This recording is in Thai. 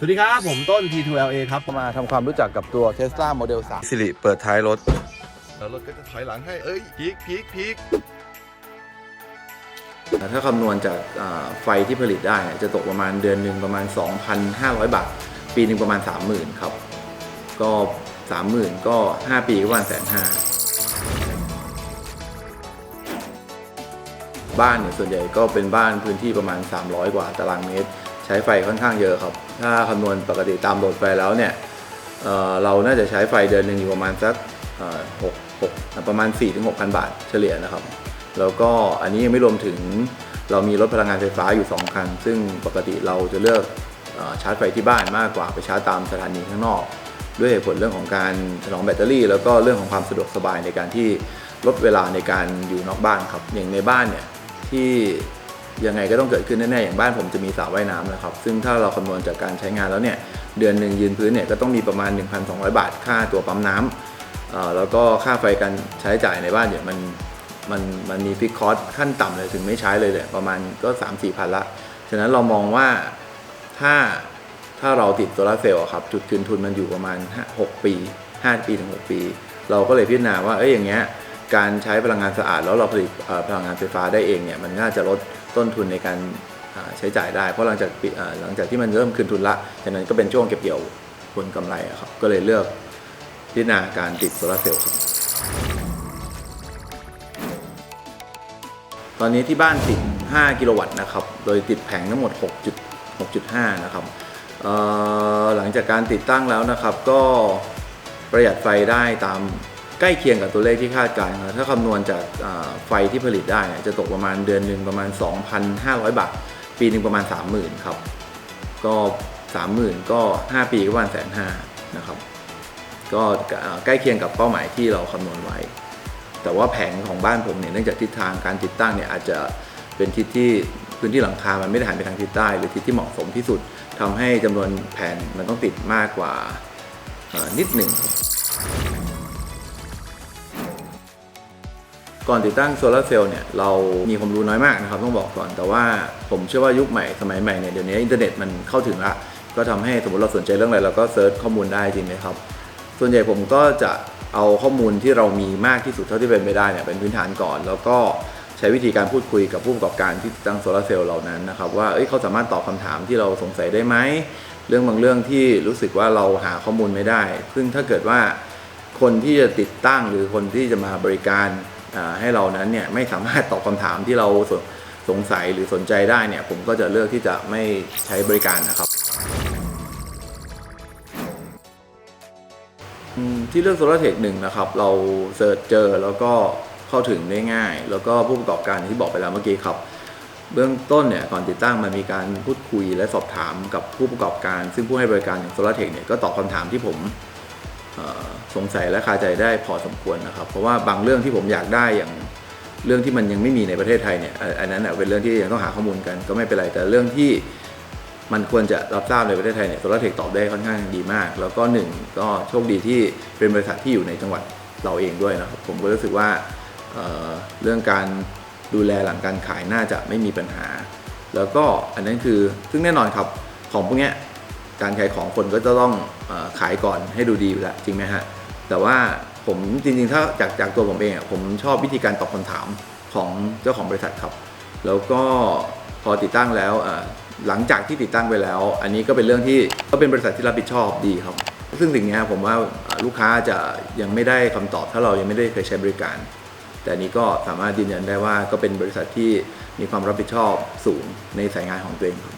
สวัสดีครับ ผมต้น T2LA ครับ มาทำความรู้จักกับตัว Tesla Model 3สิริเปิดท้ายรถ แล้วรถก็จะถอยหลังให้ เอ้ยพีกพีกพีกถ้าคำนวณจากอ่าไฟที่ผลิตได้เนี่ยจะตกประมาณเดือนหนึ่งประมาณ 2,500 บาท ปีหนึ่งประมาณ 30,000 ครับ ก็ 30,000 ก็ 5 ปีก็ประมาณแสนห้าบ้านเนี่ยส่วนใหญ่ก็เป็นบ้านพื้นที่ประมาณ 300 กว่าตารางเมตร ใช้ไฟค่อนข้างเยอะครับ ถ้าคำนวณปกติตามโหลดไฟแล้วเนี่ยเเราน่าจะใช้ไฟเดือนหนึ่งอยู่ประมาณสักหกหกประมาณ4-6,000บาทเฉลี่ยนะครับ แล้วก็อันนี้ยังไม่รวมถึงเรามีรถพลังงานไฟฟ้าอยู่ 2 คัน ซึ่งปกติเราจะเลือกอชาร์จไฟที่บ้านมากกว่าไปชาร์จตามสถานีข้างนอก ด้วยเหตุผลเรื่องของการถนอมแบตเตอรี่ แล้วก็เรื่องของความสะดวกสบายในการที่ลดเวลาในการอยู่นอกบ้านครับอย่างในบ้านเนี่ยที่ ยังไงก็ต้องเกิดขึ้นแน่ๆอย่างบ้านผมจะมีสระว่ายน้ำนะครับ ซึ่งถ้าเราคำนวณจากการใช้งานแล้วเนี่ยเดือนหนึ่งยืนพื้นเนี่ยก็ต้องมีประมาณ 1,200 บาทค่าตัวปั๊มน้ำเอ่อแล้วก็ค่าไฟการใช้จ่ายในบ้านเนี่ยมันมันมันมีฟิกคอสขั้นต่ำเลยถึงไม่ใช้เลยเนี่ยประมาณก็3 4พันละ ฉะนั้นเรามองว่าถ้าถ้าเราติดโซลาร์เซลล์ครับจุดคืนทุนมันอยู่ประมาณ 6 ปี 5 ปีถึง 6 ปี เราก็เลยพิจารณาว่าเอ้ยอย่างเงี้ยการใช้พลังงานสะอาดแล้วเราผลิตพลังงานไฟฟ้าได้เองเนี่ยมันน่าจะลดต้นทุนในการใช้จ่ายได้ เพราะหลังจากหลังจากที่มันเริ่มคืนทุนละฉะนั้นก็เป็นช่วงเก็บเกี่ยวผลกำไรครับก็เลยเลือกพิจารณาการติดโซลาร์เซลล์ครับตอนนี้ที่บ้านติด 5 กิโลวัตต์นะครับ โดยติดแผงทั้งหมด 6 6.5 นะครับหลังจากการติดตั้งแล้วนะครับ ก็ประหยัดไฟได้ตาม ใกล้เคียงกับตัวเลขที่คาดการณ์ครับถ้าคำนวณจากไฟที่ผลิตได้จะตกประมาณเดือนหนึ่งประมาณ 2,500 บาท ปีหนึ่งประมาณ 30,000 ครับ ก็ 30,000 ก็ 5 ปีก็ประมาณแสนห้านะครับ ก็ใกล้เคียงกับเป้าหมายที่เราคำนวณไว้ แต่ว่าแผงของบ้านผมเนี่ยเนื่องจากทิศทางการติดตั้งเนี่ยอาจจะเป็นทิศที่พื้นที่หลังคา มันไม่ได้หันไปทางทิศใต้ หรือทิศที่เหมาะสมที่สุดทำให้จำนวนแผ่นมันต้องติดมากกว่านิดหนึ่ง ก่อนติดตั้งโซลาร์เซลล์เนี่ยเรามีความรู้น้อยมากนะครับต้องบอกก่อนแต่ว่าผมเชื่อว่ายุคใหม่สมัยใหม่เนี่ยเดี๋ยวนี้อินเทอร์เน็ตมันเข้าถึงละก็ทำให้สมมติเราสนใจเรื่องอะไรเราก็เซิร์ชข้อมูลได้จริงไหมครับ ส่วนใหญ่ผมก็จะเอาข้อมูลที่เรามีมากที่สุดเท่าที่เป็นไปได้เนี่ยเป็นพื้นฐานก่อน แล้วก็ใช้วิธีการพูดคุยกับผู้ประกอบการที่ติดตั้งโซลาร์เซลล์เหล่านั้นนะครับว่าเอ้ยเขาสามารถตอบคำถามที่เราสงสัยได้ไหมเรื่องบางเรื่องที่รู้สึกว่าเราหาข้อมูลไม่ได้ ซึ่งถ้าเกิดว่าคนที่จะติดตั้งหรือคนที่จะมาบริการ ให้เรานั้นเนี่ยไม่สามารถตอบคำถามที่เราสสงสัยหรือสนใจได้เนี่ยผมก็จะเลือกที่จะไม่ใช้บริการนะครับที่เลือกโซลาร์เทคหนึ่งนะครับ เราเสิร์ชเจอแล้วก็เข้าถึงได้ง่าย แล้วก็ผู้ประกอบการที่บอกไปแล้วเมื่อกี้ครับ เบื้องต้นเนี่ยก่อนติดตั้งมันมีการพูดคุยและสอบถามกับผู้ประกอบการ ซึ่งผู้ให้บริการอย่างโซลาร์เทคเนี่ยก็ตอบคำถามที่ผม สงสัยและคาใจได้พอสมควรนะครับ เพราะว่าบางเรื่องที่ผมอยากได้อย่างเรื่องที่มันยังไม่มีในประเทศไทยเนี่ยอันนั้นเป็นเรื่องที่ยังต้องหาข้อมูลกัน ก็ไม่เป็นไรแต่เรื่องที่มันควรจะรับทราบในประเทศไทยเนี่ยโซลาร์เทคตอบได้ค่อนข้างดีมาก แล้วก็หนึ่งก็โชคดีที่เป็นบริษัทที่อยู่ในจังหวัดเราเองด้วยนะครับผมก็รู้สึกว่าเเรื่องการดูแลหลังการขายน่าจะไม่มีปัญหา แล้วก็อันนั้นคือซึ่งแน่นอนครับของพวกนี้ การขายของคนก็จะต้องอขายก่อนให้ดูดีอยู่แล้วจริงไหมฮะแต่ว่าผมจริงๆถ้าจากจากตัวผมเองอะผมชอบวิธีการตอบคำถามของเจ้าของบริษัทครับ แล้วก็พอติดตั้งแล้วหลังจากที่ติดตั้งไปแล้ว อันนี้ก็เป็นเรื่องที่ก็เป็นบริษัทที่รับผิดชอบดีครับ ซึ่งสิ่งนี้ผมว่าลูกค้าจะยังไม่ได้คำตอบ ถ้าเรายังไม่ได้เคยใช้บริการ แต่นนี้ก็สามารถยืนยันได้ว่าก็เป็นบริษัทที่มีความรับผิดชอบสูงในสายงานของตัวเองครับ